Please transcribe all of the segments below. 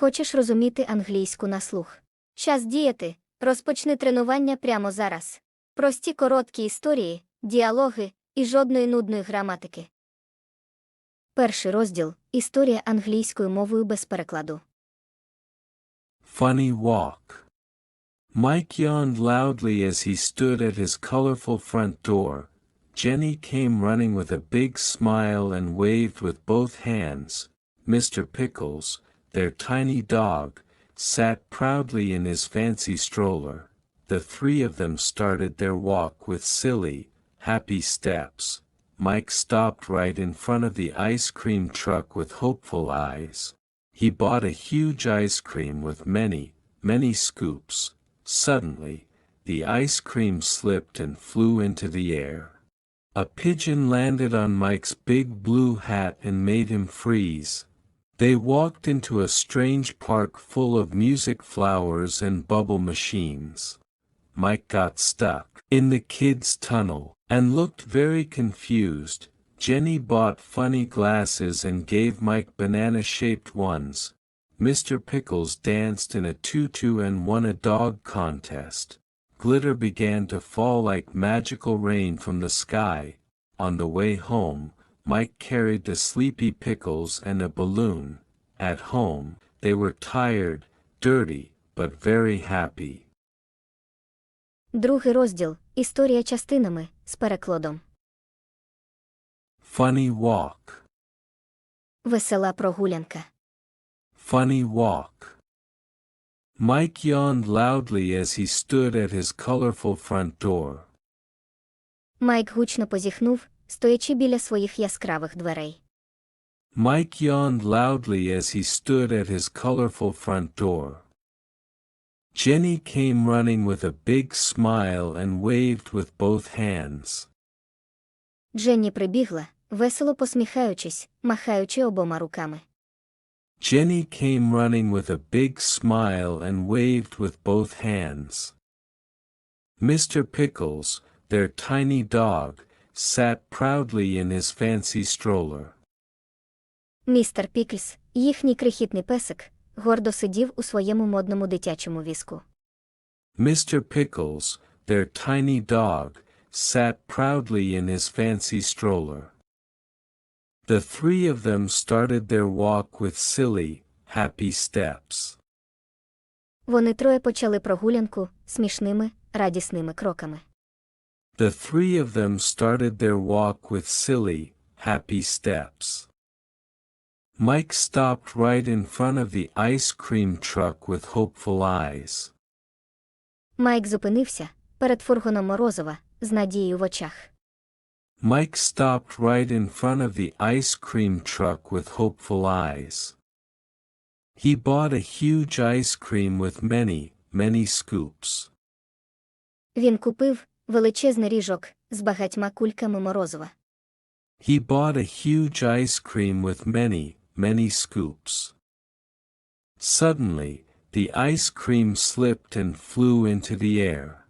Хочеш розуміти англійську на слух? Час діяти. Розпочни тренування прямо зараз. Прості короткі історії, діалоги і жодної нудної граматики. Перший розділ Історія англійською мовою без перекладу. Funny walk. Mike yawned loudly as he stood at his colorful front door. Jenny came running with a big smile and waved with both hands. Mr. Pickles, their tiny dog, sat proudly in his fancy stroller. The three of them started their walk with silly, happy steps. Mike stopped right in front of the ice cream truck with hopeful eyes. He bought a huge ice cream with many, many scoops. Suddenly, the ice cream slipped and flew into the air. A pigeon landed on Mike's big blue hat and made him freeze. They walked into a strange park full of music flowers and bubble machines. Mike got stuck in the kids' tunnel and looked very confused. Jenny bought funny glasses and gave Mike banana shaped ones. Mr. Pickles danced in a tutu and won a dog contest. Glitter began to fall like magical rain from the sky. On the way home, Mike carried the sleepy Pickles and a balloon. At home, they were tired, dirty, but very happy. Другий розділ Історія частинами з перекладом. Funny walk. Весела прогулянка. Funny walk. Mike yawned loudly as he stood at his colorful front door. Майк гучно позіхнув, стоячи біля своїх яскравих дверей. Mike yawned loudly as he stood at his colorful front door. Jenny came running with a big smile and waved with both hands. Дженні прибігла, весело посміхаючись, махаючи обома руками. Jenny came running with a big smile and waved with both hands. Mr. Pickles, their tiny dog, sat proudly in his fancy stroller. Містер Пікльс, їхній крихітний песик, гордо сидів у своєму модному дитячому візку. Mr. Pickles, their tiny dog, sat proudly in his fancy stroller. The three of them started their walk with silly, happy steps. Вони троє почали прогулянку смішними, радісними кроками. The three of them started their walk with silly, happy steps. Mike stopped right in front of the ice cream truck with hopeful eyes. Майк зупинився перед фургоном Морозова з надією в очах. Mike stopped right in front of the ice cream truck with hopeful eyes. He bought a huge ice cream with many, many scoops. Він купив величезний ріжок з багатьма кульками Морозова. He bought a huge ice cream with many, many scoops. Suddenly, the ice cream slipped and flew into the air.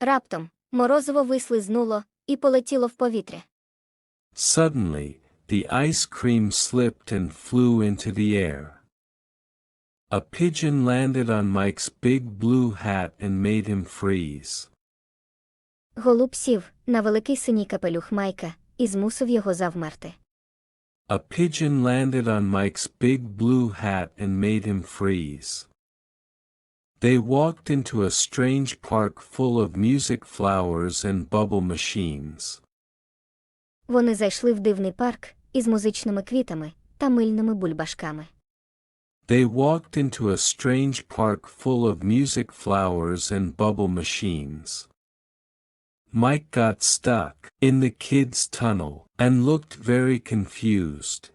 Раптом морозиво вислизнуло і полетіло в повітря. Suddenly, the ice cream slipped and flew into the air. A pigeon landed on Mike's big blue hat and made him freeze. Голуб сів на великий синій капелюх Майка і змусив його завмерти. A pigeon landed on Mike's big blue hat and made him freeze. They walked into a strange park full of music flowers and bubble machines. Вони зайшли в дивний парк із музичними квітами та мильними бульбашками. They walked into a strange park full of music flowers and bubble machines. Mike got stuck in the kids' tunnel and looked very confused.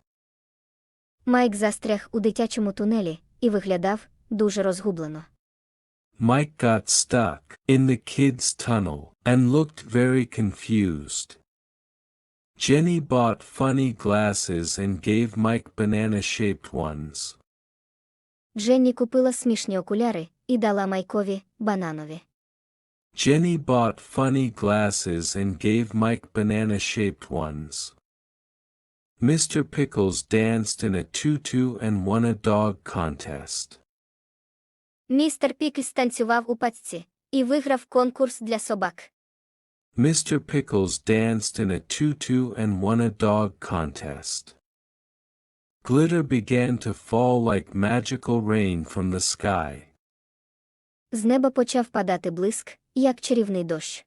Майк застряг у дитячому тунелі і виглядав дуже розгублено. Mike got stuck in the kids' tunnel and looked very confused. Jenny bought funny glasses and gave Mike banana shaped ones. Дженні купила смішні окуляри і дала Майкові бананові. Jenny bought funny glasses and gave Mike banana shaped ones. Mr. Pickles danced in a tutu and won a dog contest. Містер Піклс танцював у пацці і виграв конкурс для собак. Mr. Pickles danced in a tutu and won a dog contest. Glitter began to fall like magical rain from the sky. З неба почав падати блиск, як чарівний дощ.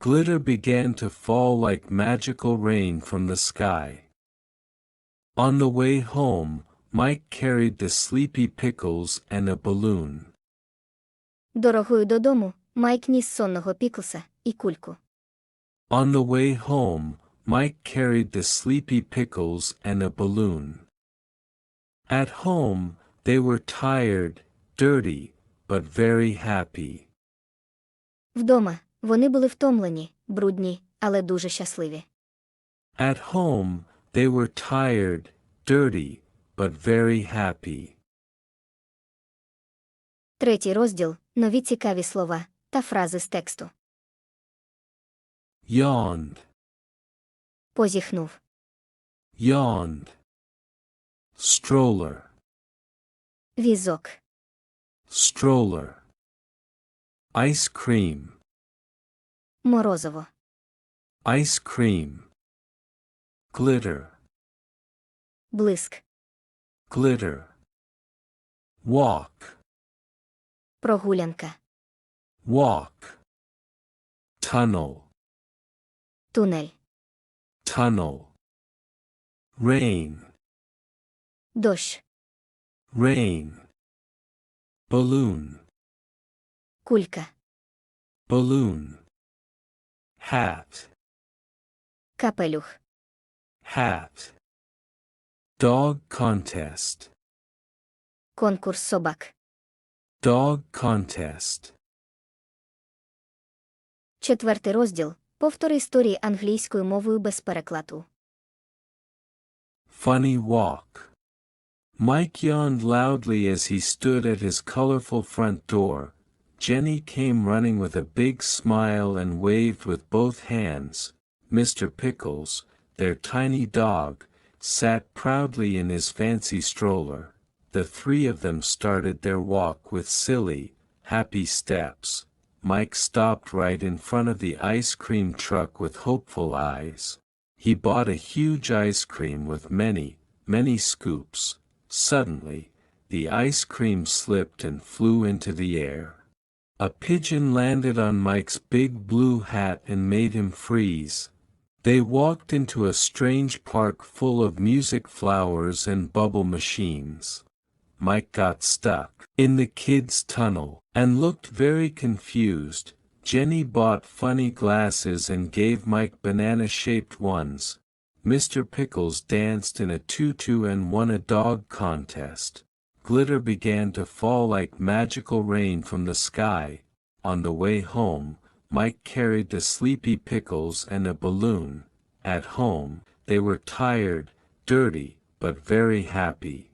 Glitter began to fall like magical rain from the sky. On the way home, Mike carried the sleepy pickles and a balloon. Дорогою додому Майк ніс сонного Піклса і кульку. On the way home, Mike carried the sleepy pickles and a balloon. At home, they were tired, dirty, but very happy. Вдома вони були втомлені, брудні, але дуже щасливі. At home, they were tired, dirty, but very happy. Третій розділ нові цікаві слова та фрази з тексту. Yawned, Позіхнув. yawned. Stroller, Візок. stroller. Ice cream, Морозово. ice cream. Glitter, Блиск. glitter. Walk, Прогулянка. walk. Tunnel, Тунель. tunnel. Rain, Дощ. rain. Balloon, Кулька. balloon. Hat, Капелюх. hat. Dog contest, Конкурс собак. dog contest. Четвертий розділ. Повтори історії англійською мовою без перекладу. Funny walk. Mike yawned loudly as he stood at his colorful front door. Jenny came running with a big smile and waved with both hands. Mr. Pickles, their tiny dog, sat proudly in his fancy stroller. The three of them started their walk with silly, happy steps. Mike stopped right in front of the ice cream truck with hopeful eyes. He bought a huge ice cream with many, many scoops. Suddenly, the ice cream slipped and flew into the air. A pigeon landed on Mike's big blue hat and made him freeze. They walked into a strange park full of music flowers and bubble machines. Mike got stuck in the kids' tunnel and looked very confused. Jenny bought funny glasses and gave Mike banana shaped ones. Mr. Pickles danced in a tutu and won a dog contest. Glitter began to fall like magical rain from the sky. On the way home, Mike carried the sleepy pickles and a balloon. At home, they were tired, dirty, but very happy.